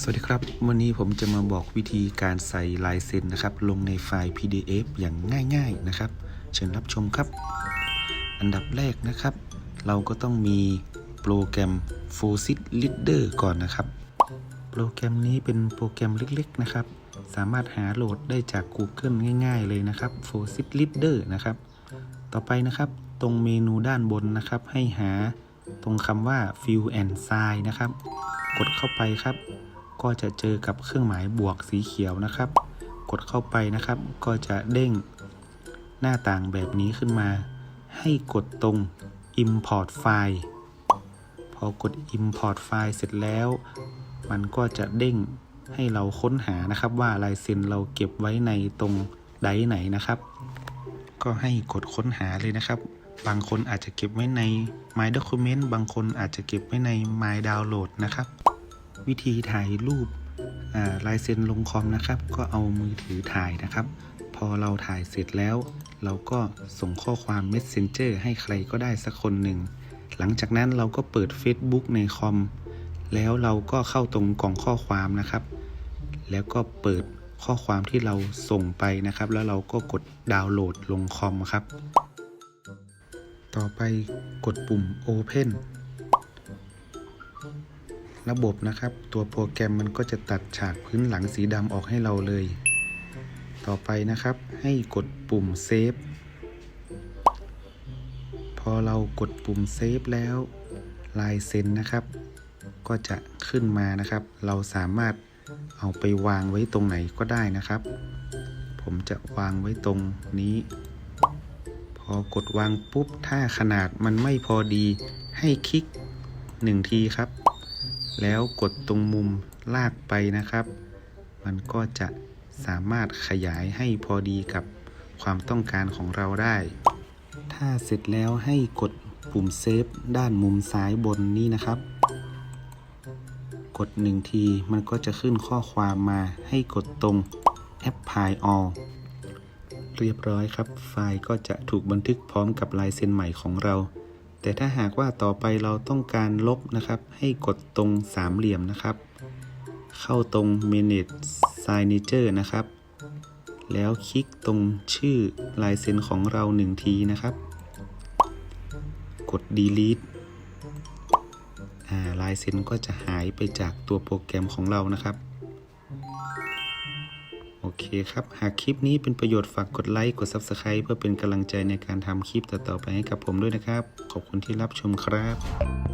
สวัสดีครับ วันนี้ผมจะมาบอกวิธีการใส่ลายเซ็นนะครับ ลงในไฟล์ PDF อย่างง่ายๆนะครับ เชิญรับชมครับ อันดับแรกนะครับ เราก็ต้องมีโปรแกรม f o s i t Reader ก่อนนะครับ โปรแกรมนี้เป็นโปรแกรมเล็กๆนะครับ สามารถหาโหลดได้จาก Google ง่าย ๆ เลยนะครับ f o s i t Reader นะครับ ต่อไปนะครับ ตรงเมนูด้านบนนะครับ ให้หาตรงคำว่า Fill and Sign นะครับ กดเข้าไปครับ ก็จะเจอกับเครื่องหมายบวกสีเขียวนะครับ กดเข้าไปนะครับ ก็จะเด้งหน้าต่างแบบนี้ขึ้นมา ให้กดตรง Import File พอกด Import File เสร็จแล้ว มันก็จะเด้งให้เราค้นหานะครับว่าลายเซ็นเราเก็บไว้ในตรงไดไหนนะครับ ก็ให้กดค้นหาเลยนะครับ บางคนอาจจะเก็บไว้ใน My Document บางคนอาจจะเก็บไว้ใน My Download นะครับ วิธีถ่ายรูปลายเซ็นลงคอมนะครับ ก็เอามือถือถ่ายนะครับ พอเราถ่ายเสร็จแล้ว เราก็ส่งข้อความ Messenger ให้ใครก็ได้สักคนหนึ่ง หลังจากนั้นเราก็เปิด Facebook ในคอม แล้วเราก็เข้าตรงกล่องข้อความนะครับ แล้วก็เปิดข้อความที่เราส่งไปนะครับ แล้วเราก็กดดาวน์โหลดลงคอมครับ ต่อไปกดปุ่ม Open ระบบนะครับ ตัวโปรแกรมมันก็จะตัดฉากพื้นหลังสีดำออกให้เราเลย ต่อไปนะครับ ให้กดปุ่มเซฟพอเรากดปุ่มเซฟแล้วลายเซ็นนะครับ ก็จะขึ้นมานะครับ เราสามารถเอาไปวางไว้ตรงไหนก็ได้นะครับ ผมจะวางไว้ตรงนี้ พอกดวางปุ๊บถ้าขนาดมันไม่พอดีให้คลิกหนึ่งทีครับ แล้วกดตรงมุมลากไปนะครับ มันก็จะสามารถขยายให้พอดีกับความต้องการของเราได้ ถ้าเสร็จแล้วให้กดปุ่มเซฟด้านมุมซ้ายบนนี้นะครับ กดหนึ่งทีมันก็จะขึ้นข้อความมาให้กดตรง Apply All เรียบร้อยครับ ไฟล์ก็จะถูกบันทึกพร้อมกับลายเซ็นใหม่ของเรา แต่ถ้าหากว่าต่อไปเราต้องการลบนะครับ ให้กดตรงสามเหลี่ยมนะครับ เข้าตรง Manage Signature นะครับ แล้วคลิกตรงชื่อลายเซ็นของเราหนึ่งทีนะครับ กด Delete ลายเซ็นก็จะหายไปจากตัวโปรแกรมของเรานะครับ โอเคครับ หากคลิปนี้เป็นประโยชน์ฝากกดไลค์กด Subscribe เพื่อเป็นกำลังใจในการทำคลิปต่อๆไปให้กับผมด้วยนะครับ ขอบคุณที่รับชมครับ